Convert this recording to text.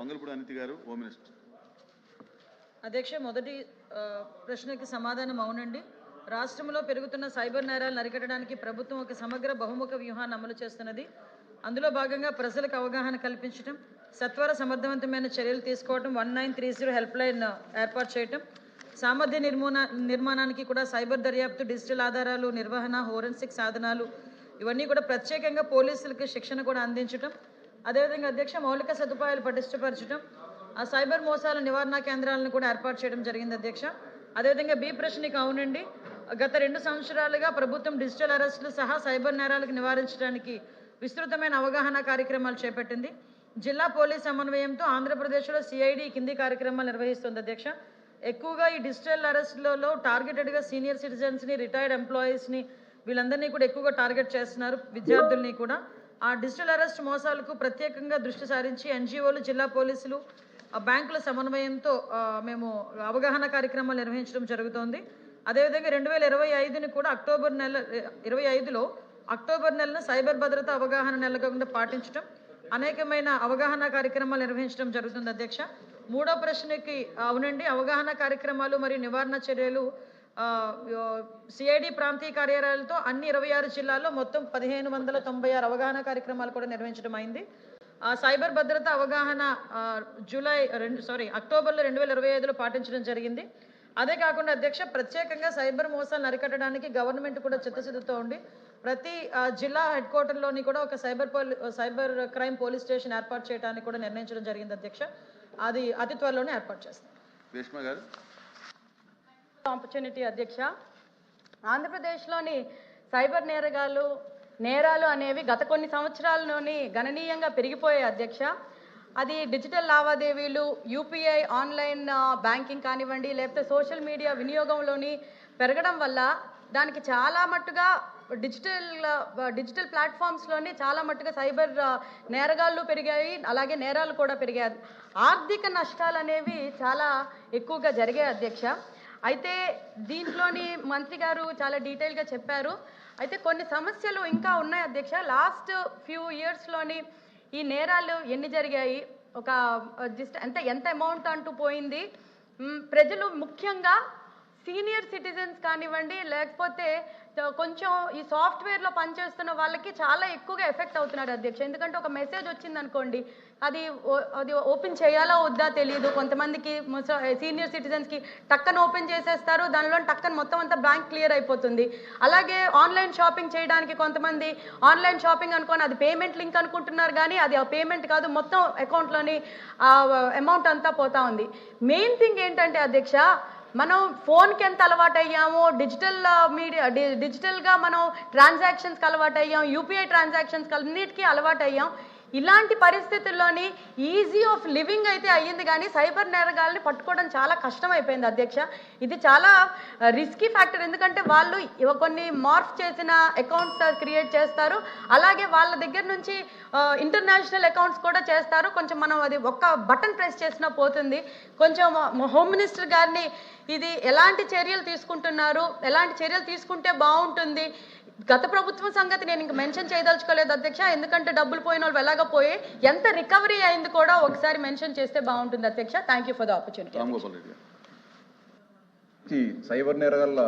వంగలపూడి అనితి గారు home minister అధ్యక్ష మొదటి ప్రశ్నకి సమాధానం అవునండి. రాష్ట్రంలో పెరుగుతున్న సైబర్ నేరాలను అరికట్టడానికి ప్రభుత్వం ఒక సమగ్ర బహుముఖ వ్యూహాన్ని అమలు చేస్తున్నది. అందులో భాగంగా ప్రజలకు అవగాహన కల్పించడం సత్వర సమర్థవంతమైన చర్యలు తీసుకోవడం one nine three zero helpline ఏర్పాటు చేయటం సామర్థ్య నిర్మూన నిర్మాణానికి కూడా సైబర్ దర్యాప్తు డిజిటల్ ఆధారాలు నిర్వహణ హోరెన్సిక్ సాధనాలు ఇవన్నీ కూడా ప్రత్యేకంగా పోలీసులకు శిక్షణ కూడా అందించడం అదేవిధంగా అధ్యక్ష మౌలిక సదుపాయాలు పటిష్టపరచడం ఆ సైబర్ మోసాల నివారణ కేంద్రాలను కూడా ఏర్పాటు చేయడం జరిగింది అధ్యక్ష. అదేవిధంగా బి ప్రశ్నకి అవునండి గత రెండు సంవత్సరాలుగా ప్రభుత్వం డిజిటల్ అరెస్టులు సహా సైబర్ నేరాలకు నివారించడానికి విస్తృతమైన అవగాహన కార్యక్రమాలు చేపట్టింది. జిల్లా పోలీస్ సమన్వయంతో ఆంధ్రప్రదేశ్లో సిఐడి కింది కార్యక్రమాలు నిర్వహిస్తుంది అధ్యక్ష. ఎక్కువగా ఈ డిజిటల్ అరెస్టులలో టార్గెటెడ్గా సీనియర్ సిటిజన్స్ని రిటైర్డ్ ఎంప్లాయీస్ని వీళ్ళందరినీ కూడా ఎక్కువగా టార్గెట్ చేస్తున్నారు విద్యార్థుల్ని కూడా. ఆ డిజిటల్ అరెస్ట్ మోసాలకు ప్రత్యేకంగా దృష్టి సారించి ఎన్జిఓలు జిల్లా పోలీసులు బ్యాంకుల సమన్వయంతో మేము అవగాహన కార్యక్రమాలు నిర్వహించడం జరుగుతోంది. అదేవిధంగా రెండు వేల ఇరవై ఐదుని కూడా అక్టోబర్ నెల ఇరవై ఐదులో అక్టోబర్ నెలను సైబర్ భద్రత అవగాహన నెలగా పాటించడం అనేకమైన అవగాహన కార్యక్రమాలు నిర్వహించడం జరుగుతుంది అధ్యక్ష. మూడో ప్రశ్నకి అవునండి అవగాహన కార్యక్రమాలు మరియు నివారణ చర్యలు సిఐడి ప్రాంతీయ కార్యాలయాలతో అన్ని ఇరవై ఆరు జిల్లాల్లో మొత్తం పదిహేను వందల తొంభై ఆరు అవగాహన కార్యక్రమాలు కూడా నిర్వహించడం అయింది. సైబర్ భద్రత అవగాహన జూలై రెండు సారీ అక్టోబర్లో రెండు వేల ఇరవై ఐదులో పాటించడం జరిగింది. అదే కాకుండా అధ్యక్ష ప్రత్యేకంగా సైబర్ మోసాలను అరికట్టడానికి గవర్నమెంట్ కూడా చిత్తశుద్ధితో ఉండి ప్రతి జిల్లా హెడ్ క్వార్టర్లోని కూడా ఒక సైబర్ పోలీ సైబర్ క్రైమ్ పోలీస్ స్టేషన్ ఏర్పాటు చేయడానికి కూడా నిర్ణయించడం జరిగింది అధ్యక్ష. అది అతి త్వరలోనే ఏర్పాటు చేస్తాం. గారు. ఆపర్చునిటీ అధ్యక్ష ఆంధ్రప్రదేశ్లోని సైబర్ నేరగాలు నేరాలు అనేవి గత కొన్ని సంవత్సరాలలోని గణనీయంగా పెరిగిపోయాయి అధ్యక్ష. అది డిజిటల్ లావాదేవీలు యూపీఐ ఆన్లైన్ బ్యాంకింగ్ కానివ్వండి లేకపోతే సోషల్ మీడియా వినియోగంలోని పెరగడం వల్ల దానికి చాలా మట్టుగా డిజిటల్ డిజిటల్ ప్లాట్ఫామ్స్లోని చాలా మట్టుగా సైబర్ నేరగాళ్ళు పెరిగాయి అలాగే నేరాలు కూడా పెరిగాయి. ఆర్థిక నష్టాలు అనేవి చాలా ఎక్కువగా జరిగాయి అధ్యక్ష. అయితే దీంట్లోని మంత్రి గారు చాలా డీటెయిల్గా చెప్పారు. అయితే కొన్ని సమస్యలు ఇంకా ఉన్నాయి అధ్యక్ష. లాస్ట్ ఫ్యూ ఇయర్స్లోని ఈ నేరాలు ఎన్ని జరిగాయి? ఒక జస్ట్ అంటే ఎంత అమౌంట్ అంటూ పోయింది? ప్రజలు ముఖ్యంగా సీనియర్ సిటిజన్స్ కానివ్వండి లేకపోతే కొంచెం ఈ సాఫ్ట్వేర్లో పనిచేస్తున్న వాళ్ళకి చాలా ఎక్కువగా ఎఫెక్ట్ అవుతున్నారు అధ్యక్ష. ఎందుకంటే ఒక మెసేజ్ వచ్చింది అనుకోండి అది ఓ- అది ఓపెన్ చేయాలా వద్దా తెలియదు కొంతమందికి సీనియర్ సిటిజన్స్కి టక్కన ఓపెన్ చేసేస్తారు దానిలో టక్కన మొత్తం అంతా బ్యాంక్ క్లియర్ అయిపోతుంది. అలాగే ఆన్లైన్ షాపింగ్ చేయడానికి కొంతమంది ఆన్లైన్ షాపింగ్ అనుకోని అది పేమెంట్ లింక్ అనుకుంటున్నారు కానీ అది ఆ పేమెంట్ కాదు మొత్తం అకౌంట్లోని అమౌంట్ అంతా పోతా ఉంది. మెయిన్ థింగ్ ఏంటంటే అధ్యక్ష మనం ఫోన్కి ఎంత అలవాటు అయ్యామో డిజిటల్ మీడియా డిజిటల్గా మనం ట్రాన్సాక్షన్స్కి అలవాటు అయ్యాం యూపీఐ ట్రాన్సాక్షన్స్కి అన్నిటికీ అలవాటు అయ్యాం ఇలాంటి పరిస్థితుల్లోని ఈజీ ఆఫ్ లివింగ్ అయితే అయ్యింది కానీ సైబర్ నేరగాల్ని పట్టుకోవడం చాలా కష్టం అయిపోయింది అధ్యక్ష. ఇది చాలా రిస్కీ ఫ్యాక్టర్ ఎందుకంటే వాళ్ళు కొన్ని మార్ఫ్ చేసిన అకౌంట్స్ క్రియేట్ చేస్తారు. అలాగే వాళ్ళ దగ్గర నుంచి ఇంటర్నేషనల్ అకౌంట్స్ కూడా చేస్తారు. కొంచెం మనం అది ఒక్క బటన్ ప్రెస్ చేసినా పోతుంది. కొంచెం హోమ్ మినిస్టర్ గారిని ఇది ఎలాంటి చర్యలు తీసుకుంటున్నారు? ఎలాంటి చర్యలు తీసుకుంటే బాగుంటుంది? గత ప్రభుత్వం సంగతి నేను ఇంక మెన్షన్ చేయదలుచుకోలేదు అధ్యక్ష. ఎందుకంటే డబ్బులు పోయిన వాళ్ళు ఎలాగ పోయి ఎంత రికవరీ అయింది కూడా ఒకసారి మెన్షన్ చేస్తే బాగుంటుంది అధ్యక్ష. Thank you for the opportunity cyber నేరగాళ్ళ